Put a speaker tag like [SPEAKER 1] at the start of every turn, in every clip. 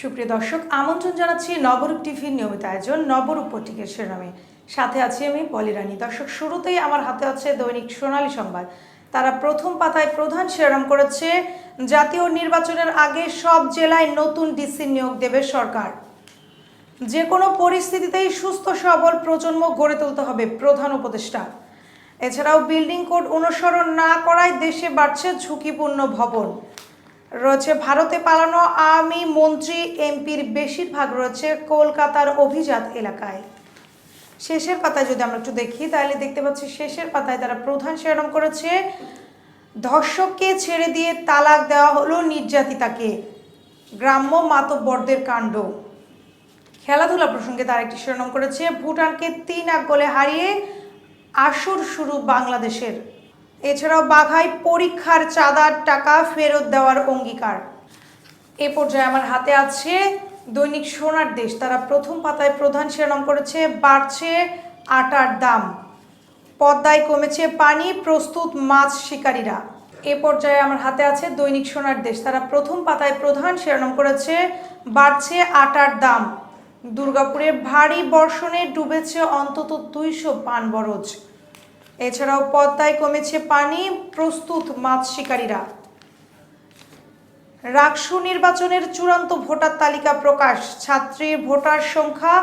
[SPEAKER 1] সুপ্রিয় দর্শক, আমন্ত্রণ জানাচ্ছি নবরূপ টিভির নিয়মিত আয়োজন, নবরূপ পত্রিকার শিরোনামে। সাথে আছি আমি পলিরানী দর্শক, শুরুতেই আমার হাতে আছে দৈনিক সোনালী সংবাদ। তারা প্রথম পাতায় প্রধান শিরোনাম করেছে, জাতীয় নির্বাচনের আগে সব জেলায় নতুন ডিসি নিয়োগ দেবে সরকার। যে কোনো পরিস্থিতিতেই সুস্থ, সবল প্রজন্ম গড়ে তুলতে হবে প্রধান উপদেষ্টা। এছাড়াও বিল্ডিং কোড অনুসরণ না করায় দেশে বাড়ছে ঝুঁকিপূর্ণ ভবন। রয়েছে ভারতে পালানো আওয়ামী মন্ত্রী, এমপির বেশিরভাগ রয়েছে কলকাতার অভিজাত এলাকায়। শেষের পাতায় যদি আমরা একটু দেখি, তাহলে দেখতে পাচ্ছি শেষের পাতায় তারা প্রধান শিরোনাম করেছে, ধর্ষককে ছেড়ে দিয়ে তালাক দেওয়া হলো নির্যাতিতাকে। গ্রাম্য মাতব্বরদের কাণ্ড। খেলাধুলা প্রসঙ্গে তার একটি শিরোনাম করেছে, ভুটানকে তিন এক গোলে হারিয়ে আসর শুরু বাংলাদেশের। এছাড়াও বাঘায় পরীক্ষার চাঁদার টাকা ফেরত দেওয়ার অঙ্গীকার। এ পর্যায়ে আমার হাতে আছে দৈনিক সোনার দেশ। তারা প্রথম পাতায় প্রধান শিরোনাম করেছে, বাড়ছে আটার দাম। পদ্মায় কমেছে পানি, প্রস্তুত মাছ শিকারীরা। এ পর্যায়ে আমার হাতে আছে দৈনিক সোনার দেশ। তারা প্রথম পাতায় প্রধান শিরোনাম করেছে, বাড়ছে আটার দাম। দুর্গাপুরে ভারী বর্ষণে ডুবেছে অন্তত দুইশো পান বরজ। এছাড়াও পদ্মায় কমেছে পানি, প্রস্তুত মাছ শিকারীরা। রাকসু নির্বাচনের চূড়ান্ত ভোটার তালিকা প্রকাশ ছাত্রীর ভোটার সংখ্যা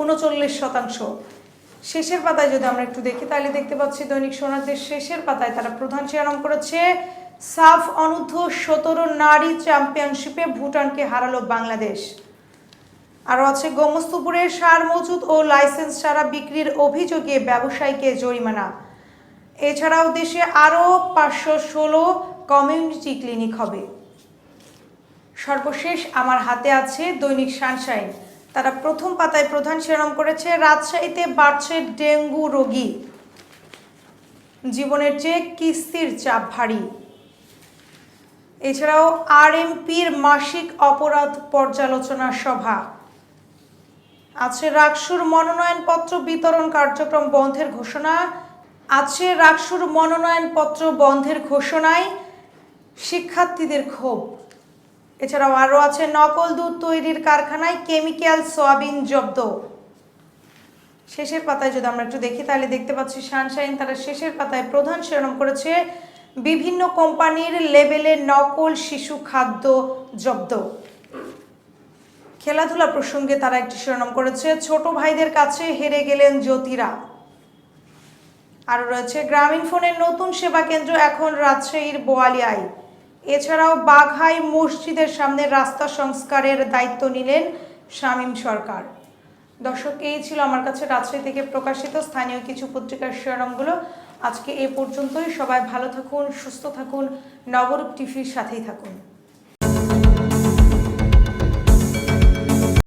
[SPEAKER 1] উনচল্লিশ শতাংশ। শেষের পাতায় যদি আমরা একটু দেখি, তাহলে দেখতে পাচ্ছি দৈনিক সোনারদের শেষের পাতায় তারা প্রধান শিরোনাম করেছে, সাফ অনূর্ধ্ব সতেরো নারী চ্যাম্পিয়নশিপে ভুটানকে হারালো বাংলাদেশ। আরও আছে, গোমস্তুপুরে সার মজুদ ও লাইসেন্স ছাড়া বিক্রির অভিযোগে ব্যবসায়ীকে জরিমানা। এছাড়াও দেশে আরও পাঁচশো ষোলো কমিউনিটি ক্লিনিক হবে। সর্বশেষ আমার হাতে আছে দৈনিক সানশাইন। তারা প্রথম পাতায় প্রধান শিরোনাম করেছে, রাজশাহীতে বাড়ছে ডেঙ্গু রোগী। জীবনের চেয়ে কিস্তির চাপ ভারী। এছাড়াও আরএমপির মাসিক অপরাধ পর্যালোচনা সভা। আছে রাকসুর মনোনয়নপত্র বিতরণ কার্যক্রম বন্ধের ঘোষণা আছে রাকসুর মনোনয়নপত্র বন্ধের ঘোষণায়। শিক্ষার্থীদের ক্ষোভ। এছাড়াও আরও আছে, নকল দুধ তৈরির কারখানায় কেমিক্যাল সয়াবিন জব্দ। শেষের পাতায় যদি আমরা একটু দেখি, তাহলে দেখতে পাচ্ছি সানশাইন তারা শেষের পাতায় প্রধান শিরোনাম করেছে, বিভিন্ন কোম্পানির লেবেলে নকল শিশু খাদ্য জব্দ। খেলাধুলা প্রসঙ্গে তারা একটি শিরোনাম করেছে, ছোট ভাইদের কাছে হেরে গেলেন জ্যোতিরা। আরও রয়েছে, গ্রামীণ ফোনের নতুন সেবা কেন্দ্র এখন রাজশাহীর বোয়ালিয়ায়। এছাড়াও বাঘাই মসজিদের সামনে রাস্তা সংস্কারের দায়িত্ব নিলেন শামীম সরকার। দর্শক, এই ছিল আমার কাছে রাজশাহী থেকে প্রকাশিত স্থানীয় কিছু পত্রিকার শিরোনামগুলো। আজকে এ পর্যন্তই। সবাই ভালো থাকুন, সুস্থ থাকুন, নবরূপ টিভির সাথেই থাকুন।